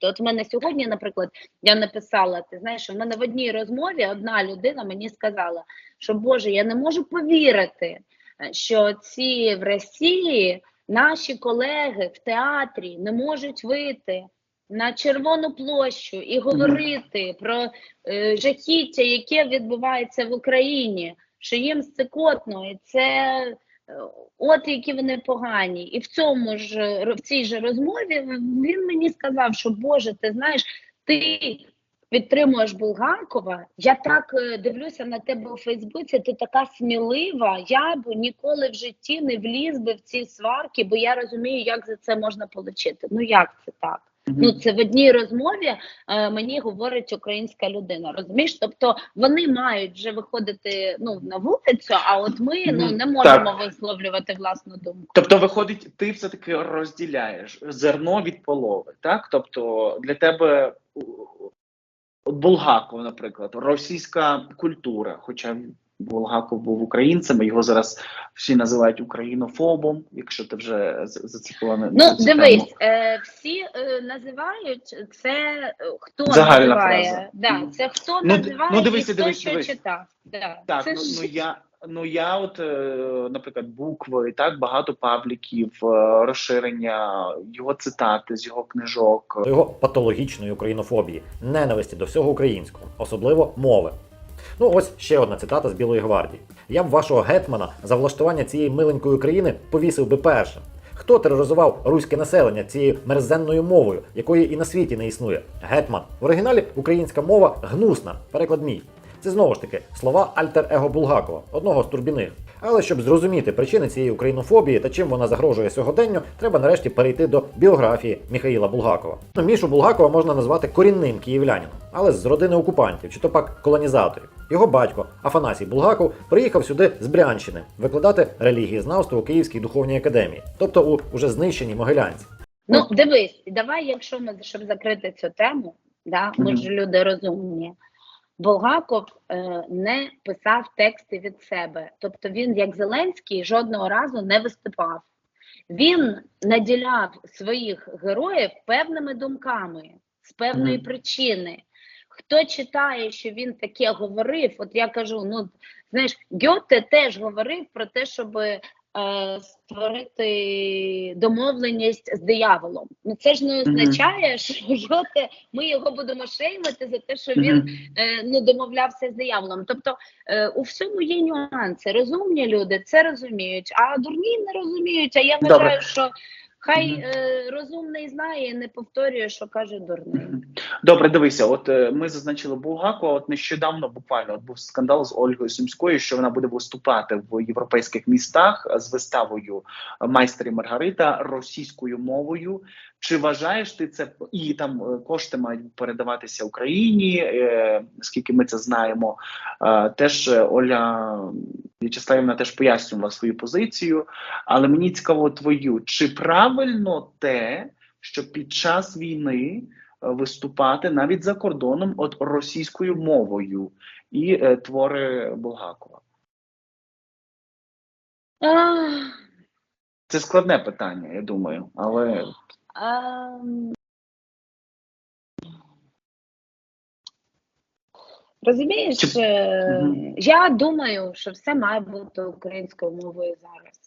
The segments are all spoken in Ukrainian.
От в мене сьогодні, наприклад, я написала: ти знаєш, в мене в одній розмові одна людина мені сказала, що Боже, я не можу повірити, що ці в Росії наші колеги в театрі не можуть вийти на Червону площу і говорити про е, жахіття, яке відбувається в Україні, що їм стикотно, і це от які вони погані. І в цьому ж в цій же розмові він мені сказав, що Боже, ти знаєш, ти підтримуєш Булгакова. Я так е, дивлюся на тебе у Фейсбуці. Ти така смілива. Я б ніколи в житті не вліз би в ці сварки, бо я розумію, як за це можна отримати. Ну як це так? Ну, це в одній розмові е, мені говорить українська людина. Розумієш? Тобто вони мають вже виходити ну на вулицю, а от ми ну не можемо висловлювати власну думку. Тобто, виходить, ти все-таки розділяєш зерно від полови, так? Тобто для тебе Булгаков, наприклад, російська культура, хоча Булгаков був українцем, його зараз всі називають українофобом, якщо ти вже з- зацепила на Ну дивись, е, всі е, називають це е, хто Загальна називає. фраза. Да, це хто Ну, називає ну, дивися, і хто дивись, що дивись. читав. Да. Так, це ну, ж- ну я ну я от, е, наприклад, букви, так багато пабліків, е, розширення його цитати з його книжок. його патологічної українофобії, ненависті до всього українського, особливо мови. Ну ось ще одна цитата з Білої гвардії. Я б вашого гетмана за влаштування цієї миленької країни повісив би першим. Хто тероризував руське населення цією мерзенною мовою, якої і на світі не існує? Гетман. В оригіналі українська мова гнусна, переклад мій. Це знову ж таки слова альтер-его Булгакова, одного з турбіних. Але щоб зрозуміти причини цієї українофобії та чим вона загрожує сьогоденню, треба нарешті перейти до біографії Міхаїла Булгакова. Ну, Мішу Булгакова можна назвати корінним київлянином, але з родини окупантів чи то пак колонізаторів. Його батько Афанасій Булгаков приїхав сюди з Брянщини викладати релігієзнавство у Київській духовній академії, тобто у уже знищеній Могилянці. Ну, дивись, давай, якщо ми щоб закрити цю тему, да, ми ж люди розумні. Булгаков е, не писав тексти від себе. Тобто він, як Зеленський, жодного разу не виступав. Він наділяв своїх героїв певними думками з певної Мгм. причини. Хто читає, що він таке говорив, от я кажу: ну знаєш, Гьоте теж говорив про те, щоб е, створити домовленість з дияволом. Ну це ж не означає, що Гьоте, ми його будемо шеймити за те, що він е, ну, домовлявся з дияволом. Тобто е, у всьому є нюанси. Розумні люди це розуміють, а дурні не розуміють. А я Добре. що хай е, розумний знає не повторює, що каже дурний. Добре, дивися, от е, ми зазначили Булгакова. От нещодавно буквально от був скандал з Ольгою Сумською, що вона буде виступати в європейських містах з виставою майстер і Маргарита російською мовою. Чи вважаєш ти це і там е, кошти мають передаватися Україні? Е, наскільки ми це знаємо, е, теж е, Оля В'ячеславівна теж пояснювала свою позицію. Але мені цікаво твою, чи правильно те, що під час війни е, виступати навіть за кордоном от російською мовою і е, твори Булгакова? Це складне питання, я думаю, але ем, Розумієш, Чи- е, я думаю, що все має бути українською мовою зараз.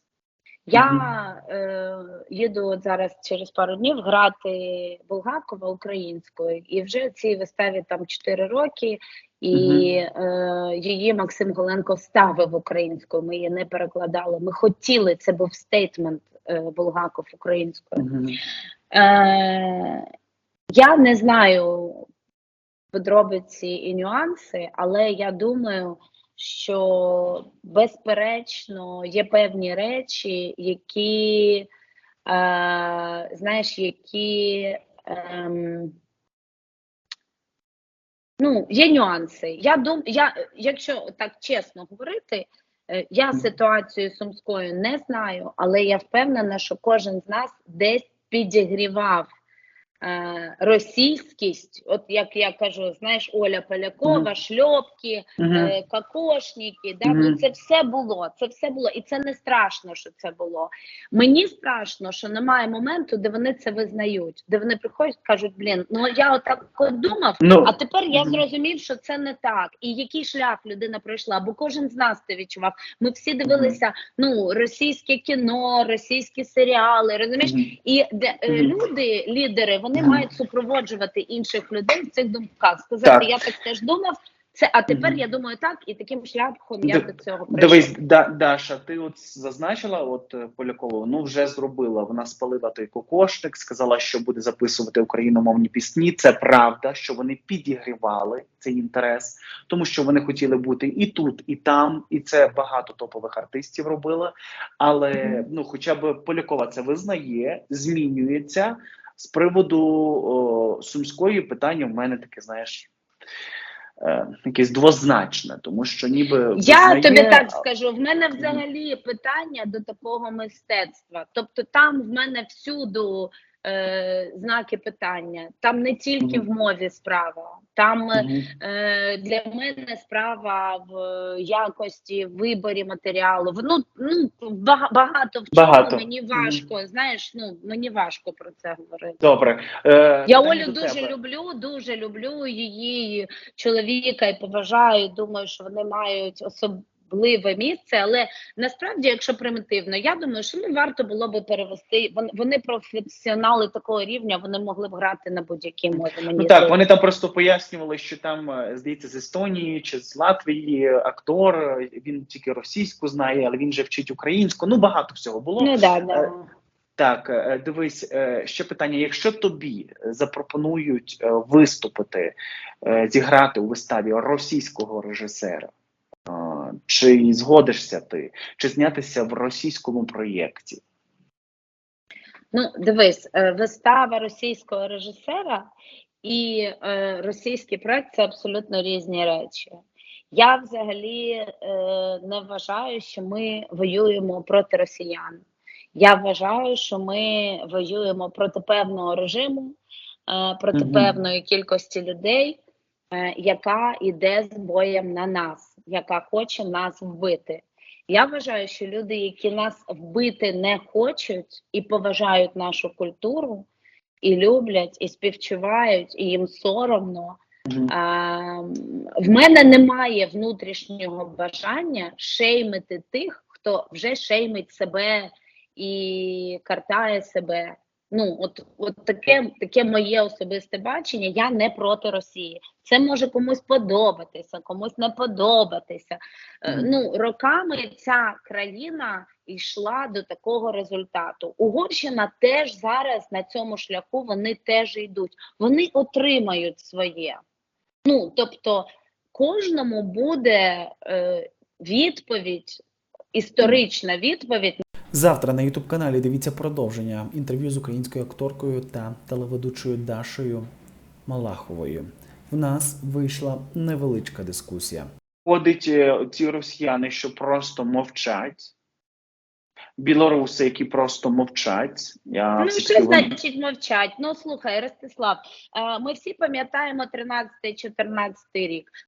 Я е, їду от зараз через пару днів грати Булгакова українською, і вже цій виставі там 4 роки, і е, її Максим Голенко вставив українською. Ми її не перекладали. Ми хотіли, це був стейтмент е, Булгаков українською. Е, я не знаю подробиці і нюанси, але я думаю, що безперечно є певні речі, які, е, знаєш, які. ем, Ну, є нюанси. Я дум, я, якщо так чесно говорити, е, я ситуацію сумською не знаю, але я впевнена, що кожен з нас десь підігрівав е, російськість, от як я кажу, знаєш, Оля Полякова, Мгм. шльопки, Мгм. е, кокошники, да, Мгм. ну це все було, це все було, і це не страшно, що це було. Мені страшно, що немає моменту, де вони це визнають, де вони приходять і кажуть, блін, ну я отак от думав, Ну, а тепер я зрозумів, що це не так. І який шлях людина пройшла, бо кожен з нас це відчував. Ми всі дивилися ну, російське кіно, російські серіали, розумієш? Мгм. І де, Мгм. люди, лідери, вони Мгм. мають супроводжувати інших людей в цих думках. Сказати, Так. я так теж думав. Це, а тепер я думаю так, і таким шляхом я до цього прийшов. Дивись, да, Даша, ти от зазначила, от е, Полякову, ну вже зробила. Вона спалила той кокошник, сказала, що буде записувати україномовні пісні. Це правда, що вони підігрівали цей інтерес, тому що вони хотіли бути і тут, і там, і це багато топових артистів робили. Але Мгм. ну, хоча б Полякова це визнає, змінюється. З приводу о, сумської питання в мене таке, знаєш. е, Якесь двозначне, тому що ніби Я визнає, тобі так скажу. В мене взагалі питання до такого мистецтва. Тобто, там в мене всюду е, знаки питання. Там не тільки в мові справа, там е, для мене справа в якості виборі матеріалу. Ну, ну багато в чому Багато. мені важко. Знаєш, ну мені важко про це говорити. Добре. Е, Я Олю дуже тебе. люблю, дуже люблю її чоловіка і поважаю. Думаю, що вони мають особливе місце. Але насправді, якщо примітивно, я думаю, що не варто було би перевести. Вони, вони професіонали такого рівня, вони могли б грати на будь-якій мові. Мені Ну так, здається. вони там просто пояснювали, що там, е, здається, з Естонії чи з Латвії актор, е, він тільки російську знає, але він же вчить українську. Ну багато всього було. Ну да, да. Е, Так, е, дивись, е, ще питання: якщо тобі запропонують е, виступити, е, зіграти у виставі російського режисера, е, чи згодишся ти, чи знятися в російському проєкті? Ну, дивись, е, вистава російського режисера і е, російський проект це абсолютно різні речі. Я взагалі е, не вважаю, що ми воюємо проти росіян. Я вважаю, що ми воюємо проти певного режиму, проти Мгм. певної кількості людей, яка йде з боєм на нас, яка хоче нас вбити. Я вважаю, що люди, які нас вбити не хочуть і поважають нашу культуру, і люблять, і співчувають, і їм соромно. А, в мене немає внутрішнього бажання шеймити тих, хто вже шеймить себе і картає себе. Ну, от, от таке, таке моє особисте бачення. Я не проти Росії. Це може комусь подобатися, комусь не подобатися. Е, Ну, роками ця країна йшла до такого результату. Угорщина теж зараз на цьому шляху вони теж йдуть. Вони отримають своє. Ну, тобто, кожному буде е, відповідь, історична відповідь Завтра на Ютуб каналі дивіться продовження інтерв'ю з українською акторкою та телеведучою Дашою Малаховою. В нас вийшла невеличка дискусія. Ходить е, ці росіяни, що просто мовчать, білоруси, які просто мовчать. Я Ну, що значить мовчать? Ну слухай, Ростислав, е, ми всі пам'ятаємо 13-14 рік.